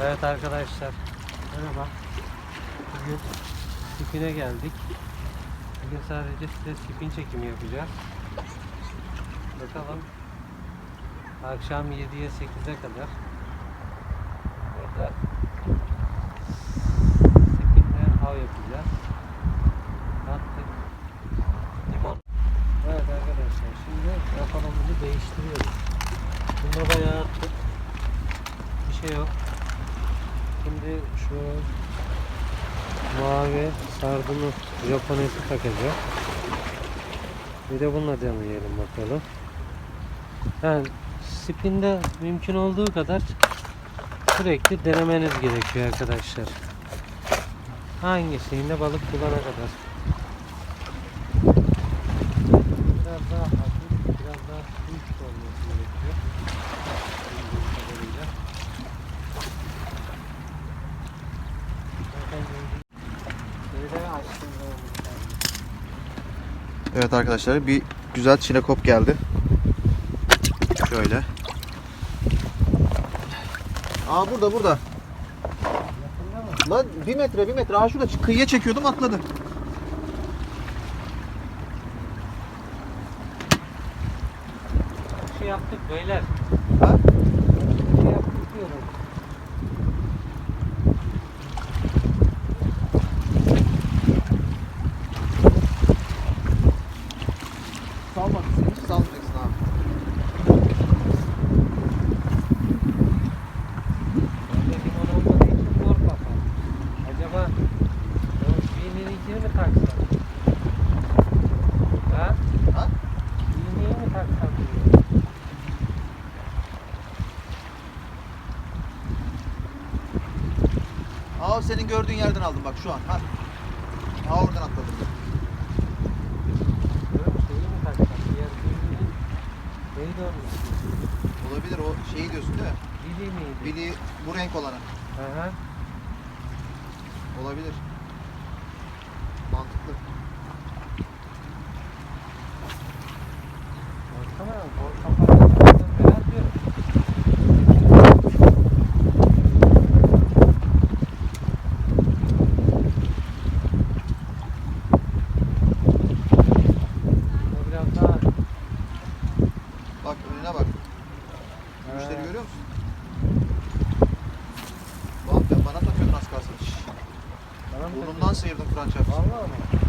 Evet arkadaşlar. Merhaba. Bugün spine geldik. Bugün sadece size spin çekimi yapacağız. Bakalım. Akşam 7'ye 8'e kadar. Burada spinle av yapacağız. Attık. Limon. Evet arkadaşlar şimdi yapalımızı değiştiriyoruz. Bunda bayağı attık. Bir şey yok. Şimdi şu sardunu Japonesi takacağım. Bir de bununla deneyelim bakalım. Yani spinde mümkün olduğu kadar sürekli denemeniz gerekiyor arkadaşlar. Hangisinde balık bulana kadar. Biraz daha hafif, biraz daha güç olması gerekiyor. Bildiğim kadarıyla. Zaten gördüğünüz Böyle açtım da olmuş. Evet arkadaşlar bir güzel çinekop geldi. Şöyle. Aa burada burada. Lan bir metre bir metre. Aa şurada kıyıya çekiyordum atladı. Şey yaptık beyler. Ha? Bir şey yaptık diyorum. Salma sen hiç salmayacaksın abi. Bende limon olmadığı için zor kafa. Acaba o iğneninkini mi taksam? Ha? Ha? İğneyi mi taksam diyorum. Aa senin gördüğün yerden aldım bak şu an. Ha. Aa oradan atladım. Neydi? Olabilir o şeyi diyorsun değil mi? Bili miydi? Bili bu renk olanı. Aha. Olabilir. Mantıklı. Baksana bol kafalı beyaz diyorum. O biraz daha Bak önüne bak. Müşteri Ha. görüyor musun? Bak ya bana takıyorsun az kalsın. Şşş. Bana mı Burnumdan sıyırdım Kur'an çarpsın. Vallahi mi?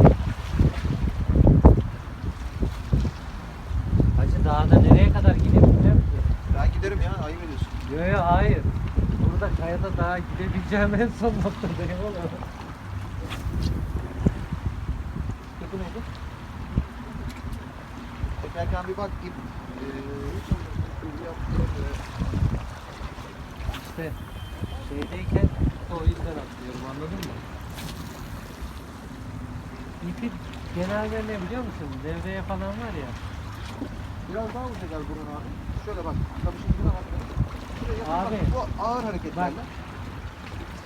Hacı dağda nereye kadar gidebileceğim ki? Ben giderim ya ayıp ediyorsun. Yo yo hayır. Burada kayada daha gidebileceğim en son noktadayım oğlum. Kötü neydi? Tekerken bir bak. Ee, İşte şeydeyken o yüzden atlıyorum anladın mı? İpi genelde ne biliyor musun? Devreye falan var ya. Biraz daha uzak gel burun abi. Şöyle bak. Kamışın ucuna bak. Şuraya yakın Abi. bak. Bu ağır hareketlerle.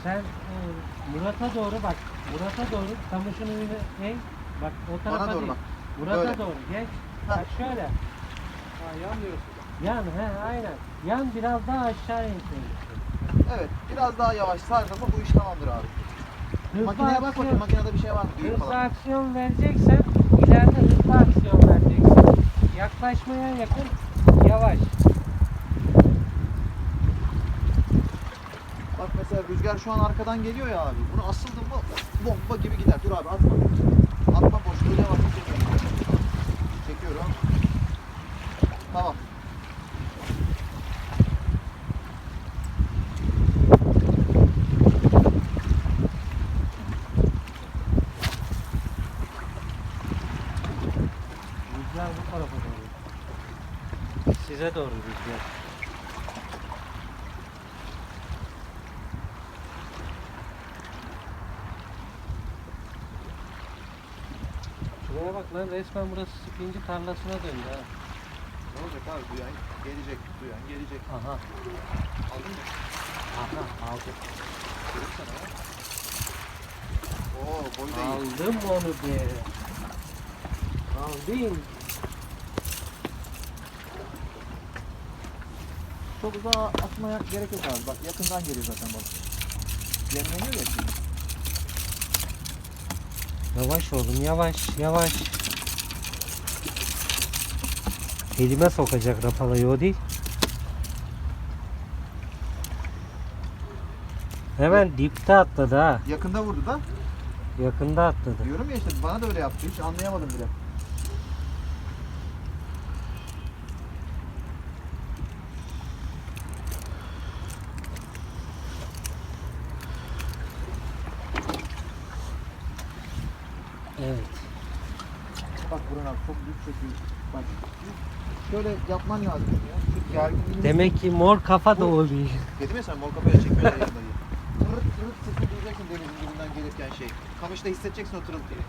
Sen e, Murat'a doğru bak. Murat'a doğru kamışın önüne eğ. Bak o tarafa Bana doğru değil. bak. Murat'a Böyle. doğru geç. Ha. Bak şöyle. Ha, yan diyorsun. Yan he aynen. Yan biraz daha aşağı insin. Evet. Biraz daha yavaş sardın mı bu iş tamamdır abi. Hızlı Makineye bak bakayım makinede bir şey var mı? Düğüm hızlı falan. aksiyon vereceksen ileride hızlı aksiyon. Yaklaşmaya yakın yavaş. Bak mesela rüzgar şu an arkadan geliyor ya abi. Bunu asıldın mı bomba gibi gider. Dur abi atma. Atma boşluğu yavaş çekiyorum. Çekiyorum. Tamam. Rüzgar bu tarafa doğru. Size doğru rüzgar. Şuraya bak lan resmen burası spinci tarlasına döndü ha. Ne olacak abi duyan gelecek, duyan gelecek. Aha. Aldın mı? Aha aldım. Görürsene ha. Oo boy da iyi. Aldım onu be. Aldım. Çok uzağa atmaya gerek yok abi. Bak yakından geliyor zaten balık. Yemleniyor ya şimdi. Yavaş oğlum yavaş yavaş. Elime sokacak rapalayı o değil. Hemen dipte atladı ha. Yakında vurdu da. Yakında atladı. Diyorum ya işte bana da öyle yaptı. Hiç anlayamadım bile. Evet. Bak Burhan abi çok büyük çekiyor. Bak şöyle yapman lazım ya. Şu. Demek ki mor kafa da oluyor. Dedim ya sen mol kafaya çekmiyor ya yanındayı. Tırırt tırırt sesini duyacaksın denizin dibinden gelirken şey. Kamışta hissedeceksin o tırıltıyı.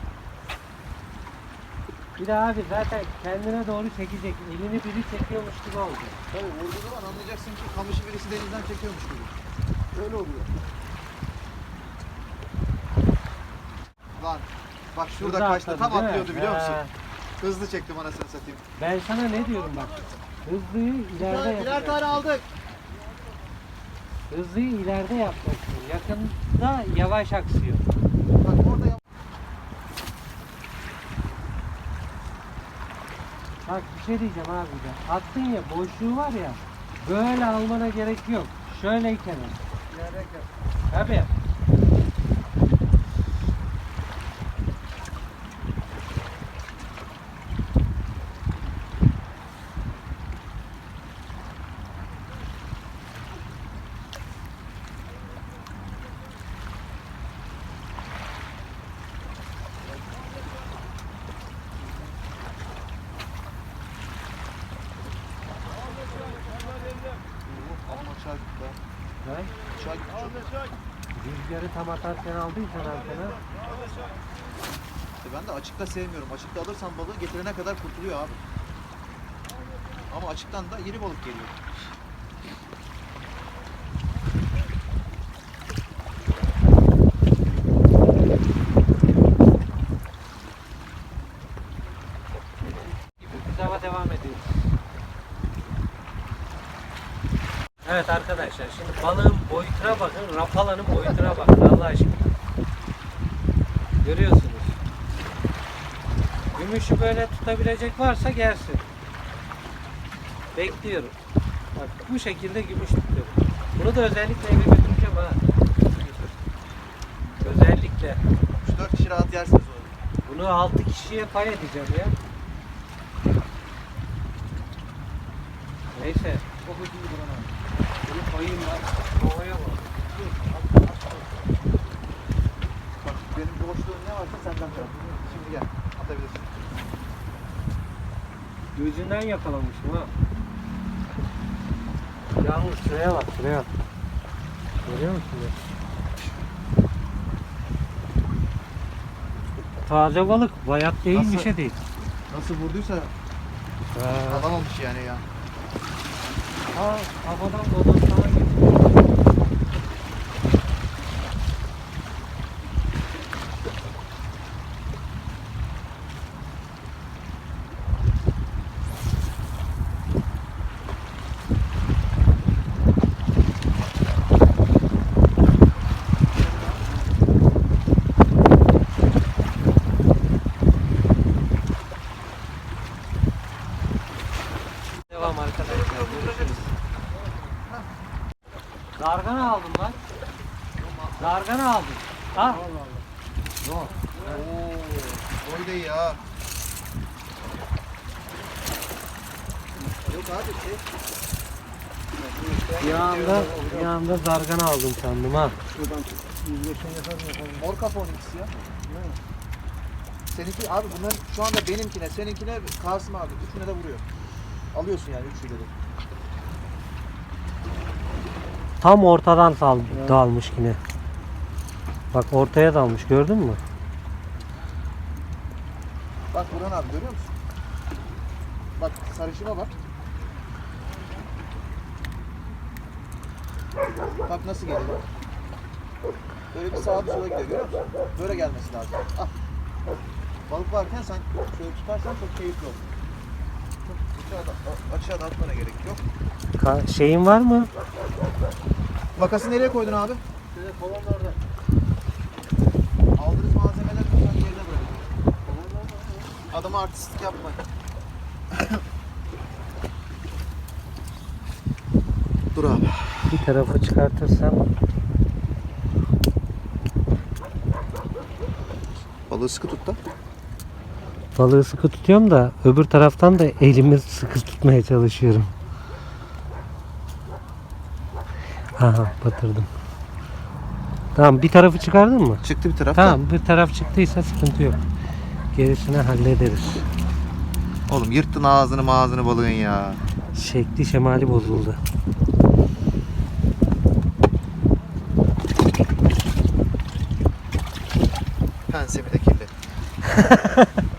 Bir de abi zaten kendine doğru çekecek. Elini biri çekiyormuş gibi oldu. Tabii vurduğu zaman anlayacaksın ki kamışı birisi denizden çekiyormuş gibi. Öyle oluyor. Lan bak şurada kaçtı tam atlıyordu biliyor musun? Ha, Hızlı çektim anasını satayım. Ben sana ne diyorum bak. Hızlıyı ileride Birer birer tane aldık. Hızlıyı ileride yapacaksın. Yakında yavaş aksıyor. Bak orada yap- Bak bir şey diyeceğim abi de. Attın ya boşluğu var ya. Böyle almana gerek yok. Şöyleyken. Tabii. Çay gitti çok. Rüzgarı tam atarken aldıysan antena. İşte ben de açıkta sevmiyorum. Açıkta alırsan balığı getirene kadar kurtuluyor abi. Ama açıktan da iri balık geliyor. Biz hava devam ediyoruz. Evet arkadaşlar şimdi balığın boyutuna bakın, rapalanın boyutuna bakın Allah aşkına. Görüyorsunuz. Gümüşü böyle tutabilecek varsa gelsin. Bekliyorum. Bak bu şekilde gümüş tutuyorum. Bunu da özellikle eve götüreceğim ha. Özellikle. 3-4 kişi rahat yersiniz onu. Bunu 6 kişiye pay edeceğim ya. Neyse. Çok ucuz buranın Bak benim boşluğum ne varsa senden. Şimdi gel. Atabilirsin. Gözünden yakalamışım ha. Yalnız şuraya bak şuraya. Görüyor musun ya? Taze balık, bayat değil bir Nasıl? şey değil. Nasıl vurduysa Ha, alan olmuş yani ya. Ha kafadan bodoslama gitti. Devam arkadaşlar. Görüşürüz. Zargana aldım lan. Zargana aldım. Ha? Yok. Oo, boy da iyi ha. Yok abi şey. Bir anda, bir anda zargana aldım sandım ha. Mor kafa ikisi ya. Seninki abi bunların şu anda benimkine, seninkine Kasım abi üçüne de vuruyor. Alıyorsun yani üçüyle de. Tam ortadan sal, dalmış yine. Bak ortaya dalmış gördün mü? Bak Burhan abi görüyor musun? Bak sarışıma bak. Bak nasıl geliyor. Böyle bir sağa bir sola gidiyor görüyor musun? Böyle gelmesi lazım. Ah. Balık varken sen şöyle tutarsan çok keyifli olur. Aşağıda, a- aşağıda atmana gerek yok. Ka- şeyin var mı? Makası nereye koydun abi? Şöyle kolon orada. Aldığınız malzemeleri lütfen yerine bırakın. Adama artistlik yapmayın. Dur abi. Bir tarafı çıkartırsam Balığı sıkı tut da. balığı sıkı tutuyorum da öbür taraftan da elimi sıkı tutmaya çalışıyorum. Aha batırdım. Tamam bir tarafı çıkardın mı? Çıktı bir taraf. Tamam bir taraf çıktıysa sıkıntı yok. Gerisini hallederiz. Oğlum yırttın ağzını mağazını balığın ya. Şekli şemali bozuldu.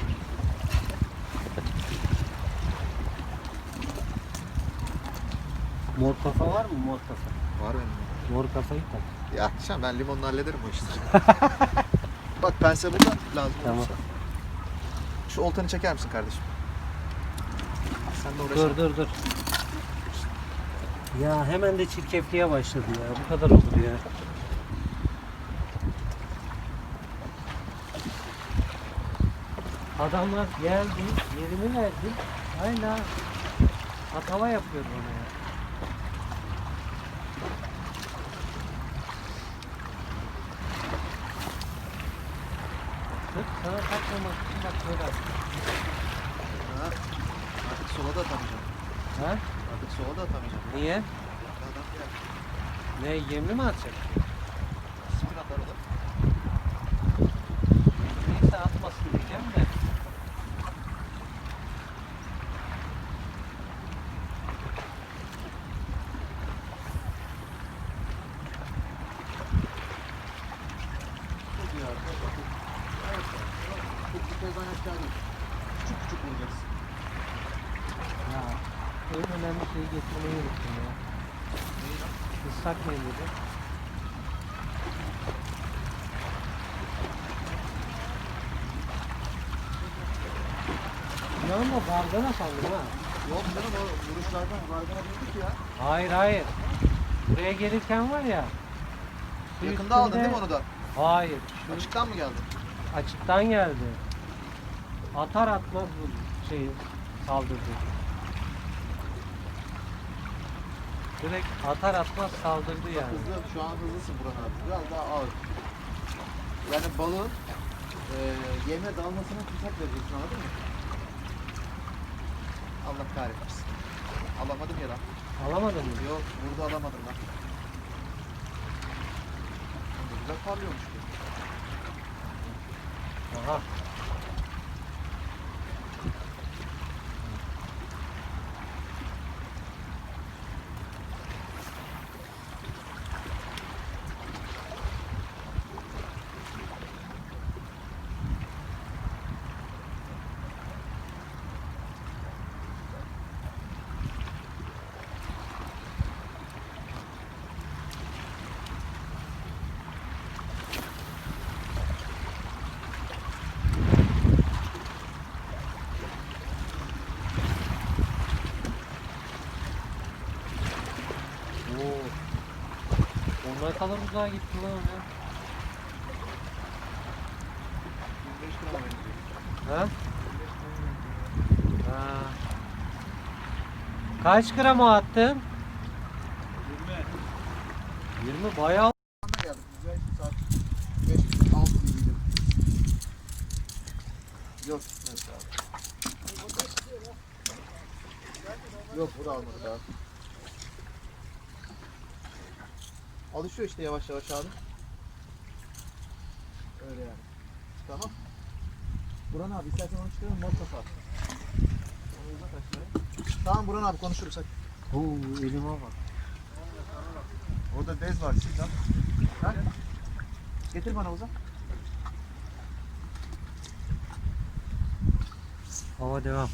Mor kafa var mı mor kafa? Var benim. Mor kafayı tak. Ya akşam ben limonla hallederim o işleri. Bak pense burada lazım Tamam. olursa. Şu oltanı çeker misin kardeşim? Sen de uğraş. Dur dur dur. Ya hemen de çirkefliğe başladı ya. Bu kadar olur ya. Adamlar geldi, yerimi verdi. Hala atava yapıyor bana ya. Sırf sana takmamak için bak böyle yaptım. Ha, Artık sola da atamayacağım. Ha? Artık sola da atamayacağım. Niye? Adam geldi. Ne yemli mi atacak? Spin atar o da. Neyse atmasın diyeceğim de. Çok iyi abi. Çok iyi. Çok bir kez aşağı değil. Küçük küçük vuracaksın. Ya en önemli şeyi getirmeyi unuttum ya. Islak mendili. Ya ama gargara sandım ha. Yok canım o vuruşlardan vargana bildik ya. Hayır hayır. Buraya gelirken var ya. su Yakında aldın üstünde- değil mi onu da? Hayır. Şu Açıktan mı geldi? açıktan geldi. Atar atmaz bu şey saldırdı. Direkt atar atmaz saldırdı yani. Hızlı, şu an hızlısın Burhan abi. Biraz daha ağır. Yani balığın e, yeme dalmasına fırsat vereceksin anladın mı? Allah kahretmesin. Alamadım ya lan. Alamadın mı? Yok burada alamadım lan. Güzel parlıyormuş. Aha. Oo. Onlar kadar uzağa gitti lan ya. 25 grama benziyor. Ha? Ha. Kaç gram o attın? 20. 20 bayağı. Anda geldik. Güzel saat 5 6 gibiydi. Yok. Yok bu da almadı daha. Alışıyor işte yavaş yavaş abi. Öyle yani. Tamam. Buran abi istersen onu çıkaralım mod kafa. Onu uzat aşağıya. Tamam Buran abi konuşuruz hadi. Oo, elime bak. Orada bez var siz lan. Ha? Getir bana uzat. Hava devam.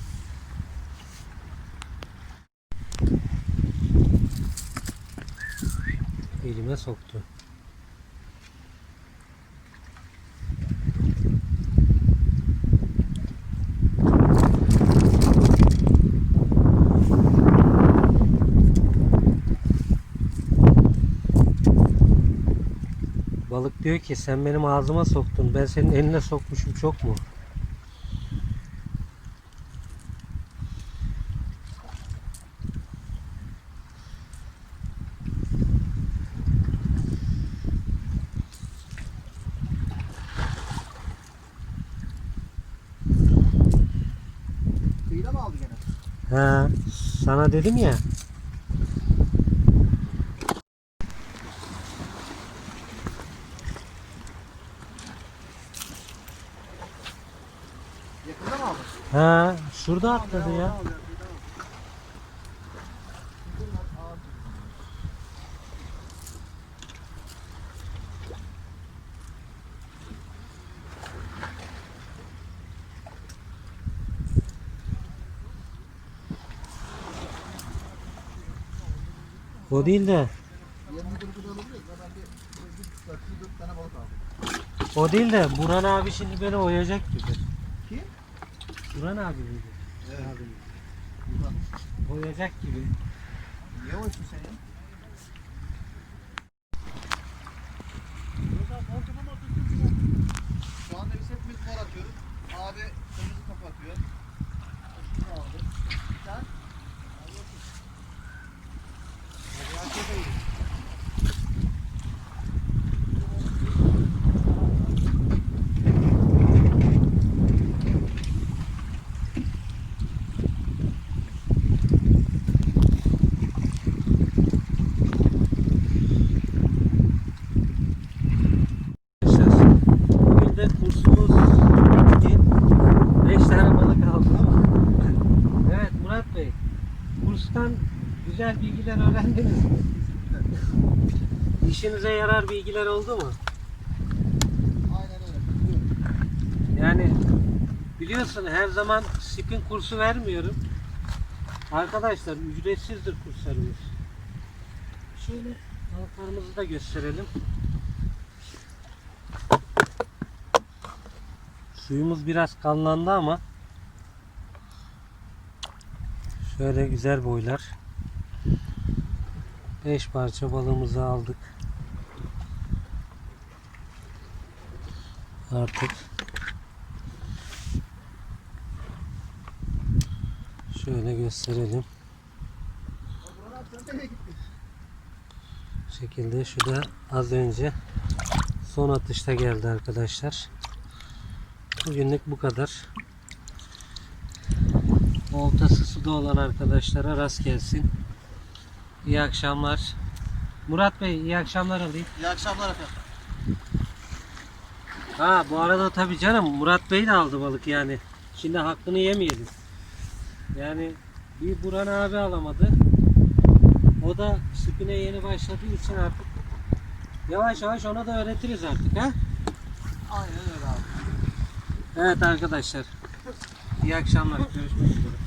elime soktu. Balık diyor ki sen benim ağzıma soktun ben senin eline sokmuşum çok mu? Sana dedim ya. Yakında mı aldı? Ha, şurada atladı ya. O değil de, Yanını kırıkı da alabiliyoruz. Ben bir bir dakika dört tane balık aldım. o değil de Burhan abi şimdi beni oyacak gibi. Kim? Burhan abi miydi? Evet. Abi. Buradan. Oyacak gibi. Niye oysun sen ya? Şu anda biz hepimiz mor atıyoruz. Abi kırmızı kapatıyor. Şunu aldı. Sen? activated. Güzel bilgiler öğrendiniz? İşinize yarar bilgiler oldu mu? Aynen öyle. Yani biliyorsun her zaman spin kursu vermiyorum. Arkadaşlar ücretsizdir kurslarımız. Şöyle balıklarımızı da gösterelim. Suyumuz biraz kanlandı ama şöyle güzel boylar. 5 parça balığımızı aldık. Artık Şöyle gösterelim. Bu şekilde şu da az önce son atışta geldi arkadaşlar. Bugünlük bu kadar. Oltası suda olan arkadaşlara rast gelsin. İyi akşamlar. Murat Bey iyi akşamlar alayım. İyi akşamlar efendim. Ha bu arada tabii canım Murat Bey de aldı balık yani. Şimdi hakkını yemeyelim. Yani bir Buran abi alamadı. O da spine yeni başladığı için artık yavaş yavaş ona da öğretiriz artık ha. Aynen öyle abi. Evet arkadaşlar. İyi akşamlar. Görüşmek üzere.